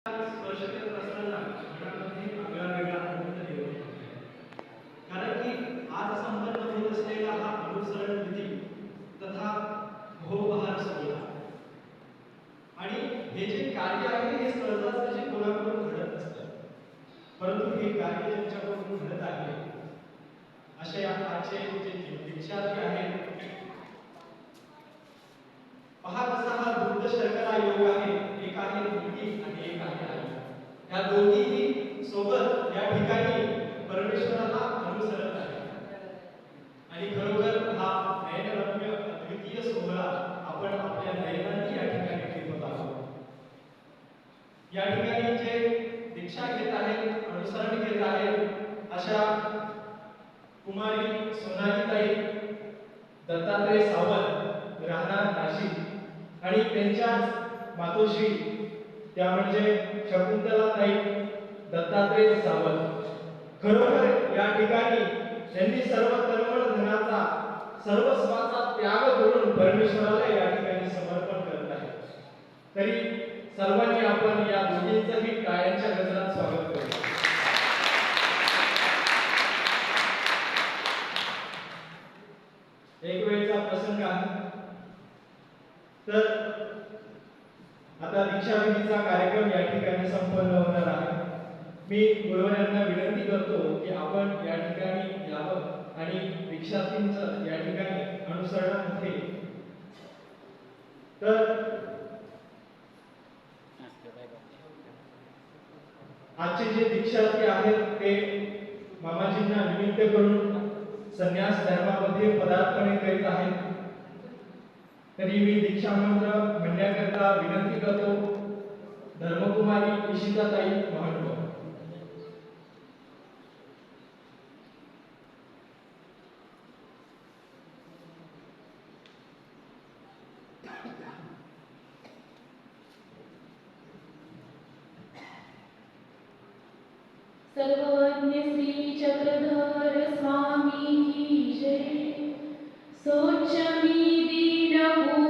स्पर्श करत असताना मनामध्ये वेगळा वेगळा आनंद निर्माण होतो. कारण की आज संपन्न होत असलेला हा अनुसरण विधी तथा भोबहार सोहळा आणि हे जे कार्य आहे हे सहजाच सहजासहजी कोणाकडून घडत नसतं परंतु हे कार्य ज्यांच्याकडून घडत आहे असे आजचे जे दीक्षार्थी आहेत पहा कसा हा दुग्ध शर्करा योग आहे एक आहे मुलगी आणि एक आहे आई या दोघीही सोबत या ठिकाणी परमेश्वराला अनुसरत आहे. आणि खरोखर हा नयनरम्य अद्वितीय सोहळा आपण आपल्या नयनांनी या ठिकाणी ठेवत आहोत. या ठिकाणी जे दीक्षा घेत आहेत अनुसरण घेत आहेत अशा कुमारी सोनालीताई दत्तात्रय सावंत राहणार नाशिक आणि त्यांच्या मातोश्री त्या म्हणजे शकुंतलाताई दत्तात्रय सावंत. खरोखर या ठिकाणी त्यांनी सर्व तळमळ धनाचा सर्वस्वाचा त्याग करून परमेश्वराला या ठिकाणी समर्पण करत आहे. तरी सर्वांनी आपण या दोघींचंही टाळ्यांच्या गजरात स्वागत करू. एक वेळचा प्रसंग आहे. तर आता दीक्षाविधीचा कार्यक्रम या ठिकाणी संपन्न होणार आहे. मी गुरुवारांना विनंती करतो की आपण या ठिकाणी यावं आणि दीक्षार्थींचं या ठिकाणी अनुसरणामध्ये तर आजचे जे दीक्षार्थी आहेत ते मामाजींना निमित्त करून संन्यास धर्मामध्ये पदार्पणे करीत आहेत. तरी मी दीक्षा मंत्र म्हणण्याकरता विनंती करतो धर्मकुमारी इशिताताई महानुभाव सर्वज्ञ श्री चक्रधर स्वामी की जय. सोचमी दीनभू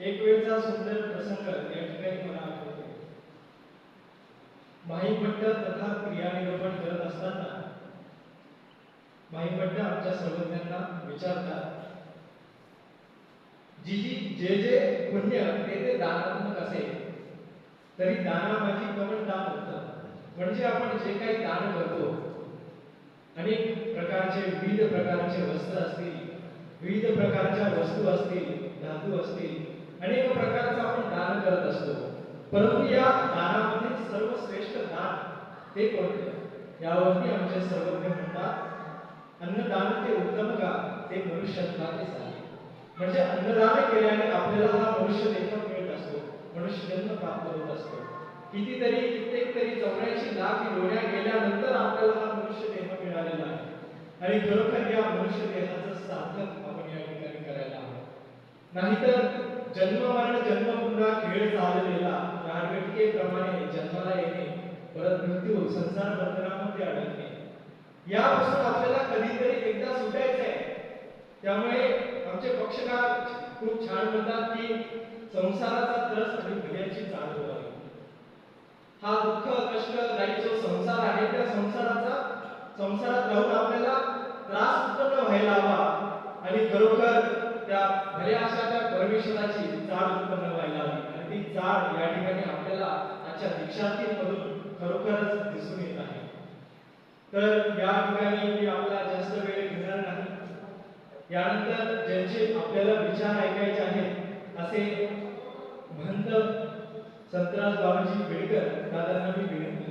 एक वेळचा सुंदर प्रसंग या ठिकाणी मला आठवतो माहीपट्ट तथा क्रियानिरूपण करत असताना माहीपट्ट आमच्या सर्वज्ञांना विचारतात जी जी जे जे पुण्य ते ते दानात्मक असेल तरी दाना माझी कमल दान होत. म्हणजे आपण जे काही दान करतो अनेक प्रकारचे विविध प्रकारचे वस्त्र असतील विविध प्रकारच्या वस्तू असतील धातू असतील अनेक प्रकारचं आपण दान करत असतो. परंतु या दानामध्ये सर्वश्रेष्ठ दान ते कोणते यावरती आमचे सर्वज्ञ म्हणतात अन्नदान ते उत्तम का? ते मनुष्यत्वाचे झाले म्हणजे अन्नदान केल्याने आपल्याला हा मनुष्य देह मिळत असतो. मनुष्य जन्म प्राप्त होत असतो. कितीतरी कित्येक तरी चौऱ्याऐंशी लाख योड्या गेल्यानंतर आपल्याला हा मनुष्य देह मिळालेला आहे. आणि खरोखर या मनुष्य देहाचं सार्थक आपण या ठिकाणी करायला हवं. नाहीतर जन्म मरण जन्म पुन्हा खेळ चाललेला. गारगटकेप्रमाणे जन्माला येणे परत मृत्यू संसार बंधनामध्ये अडकणे. यापासून आपल्याला कधीतरी एकदा सुटायचं आहे त्यामुळे आमचे पक्षकार खूप छान म्हणतात की संसाराचा त्रस आणि भयाची चाल व्हावी. हा दुःख कष्ट दायी जो संसार आहे त्या संसाराचा संसारात राहून आपल्याला त्रास उत्पन्न व्हायला हवा. आणि खरोखर त्या भले अशा त्या परमेश्वराची जाड उत्पन्न व्हायला हवी. आणि ती चाळ या ठिकाणी आपल्याला आजच्या दीक्षांती मधून खरोखरच दिसून येत आहे. तर या ठिकाणी मी आपला जास्त वेळ घेणार नाही. यानंतर ज्यांचे आपल्याला विचार ऐकायचे आहेत असे महंत संतराज बाबाजी बेडकर दादांना मी विनंती